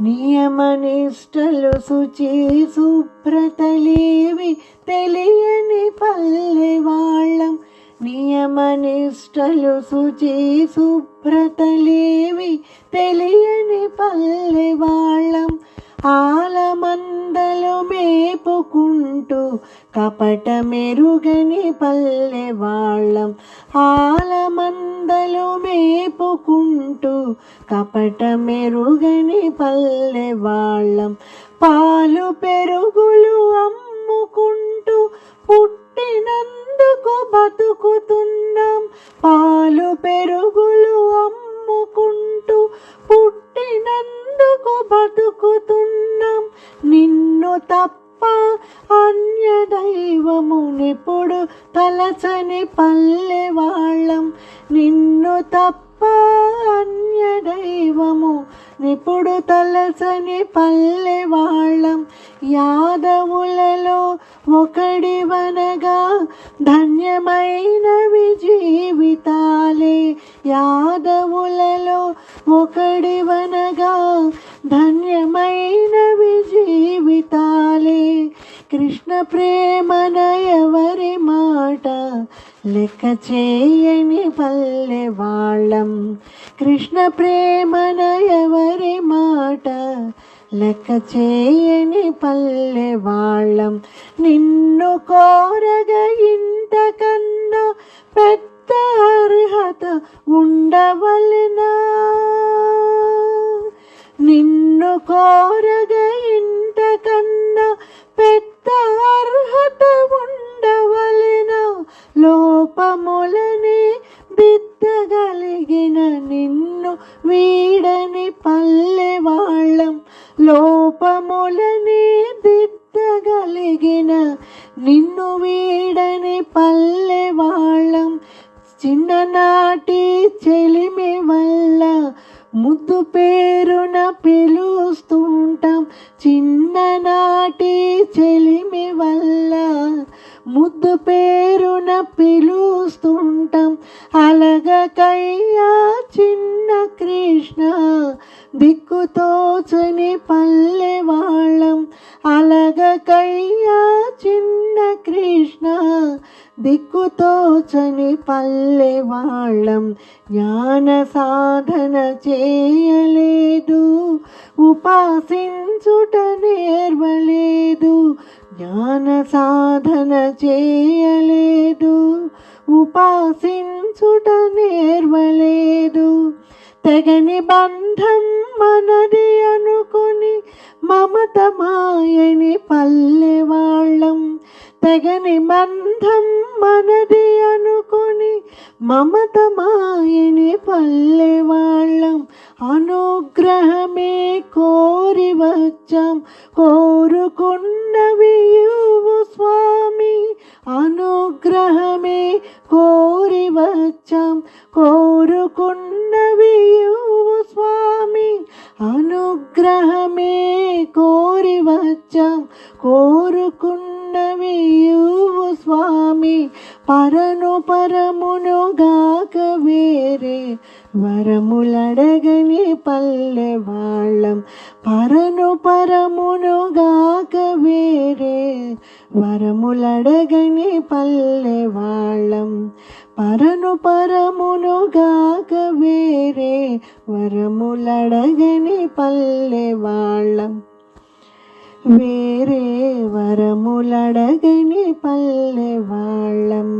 నియమనిష్టలు శుచి శుభ్రతలేవి తెలియని పల్లె వాళ్ళం. నియమనిష్టలు శుచి శుభ్రతలేవి తెలియని పల్లె కపట మెరుగని పల్లె వాళ్ళం. ఆలమందలు మేపుకుంటూ కపట మెరుగని పల్లె వాళ్ళం. పాలు పెరుగులు అమ్ముకుంటూ పుట్టినందుకు బతుకుతున్నాం. పాలు పెరుగులు అమ్ముకుంటూ పుట్టినందుకు బతుకుతున్నాం. నిన్ను తప్ప దైవమునెప్పుడు తలచని పల్లె వాళ్ళం. నిన్ను తప్ప అన్య దైవము నిప్పుడు తలచని పల్లె వాళ్ళం. యాదవులలో ఒకడివనగా ధన్యమైనవి జీవితాలే. యాదవులలో ఒకడివనగా ధన్య కృష్ణ ప్రేమన ఎవరి మాట లెక్క చేయని పల్లె వాళ్ళం. కృష్ణ ప్రేమన ఎవరి మాట లెక్క చేయని పల్లె వాళ్ళం. నిన్ను కోరగ ఇంతకన్నా పెద్ద అర్హత ఉండవలనా? నిన్ను కోరగ వీడని పల్లె వాళ్ళం లోపములని దిద్దగలిగిన నిన్ను వీడని పల్లె వాళ్ళం. చిన్ననాటి చెలిమి వల్ల ముద్దు పేరున పిలుస్తుంటాం. చిన్ననాటి చెలిమి వల్ల ముద్దు పేరున పిలుస్తుంటాం. అలగకై పల్లె వాళ్ళం అలగకయ్యా చిన్న కృష్ణ దిక్కుతోచని పల్లె వాళ్ళం జ్ఞాన సాధన చేయలేదు ఉపాసించుట నేర్వలేదు. జ్ఞాన సాధన చేయలేదు ఉపాసించుట నేర్వలేదు. తెగని బంధం మనది అనుకొని మమత మాయని పల్లె వాళ్ళం తెగని బంధం మనది అనుకొని మమత మాయని పల్లె వాళ్ళం అనుగ్రహమే కోరి వచ్చాం. పరను పరమును గాక వేరే వరములడగని పల్లె వాళ్ళం. పరను పరమును గాక వేరే వరములడగని పల్లె వాళ్ళం. పరను పరమును గాక వేరే వరములడగని పల్లె వాళ్ళం. వేరే వరములడగని పల్లె వాళ్ళం.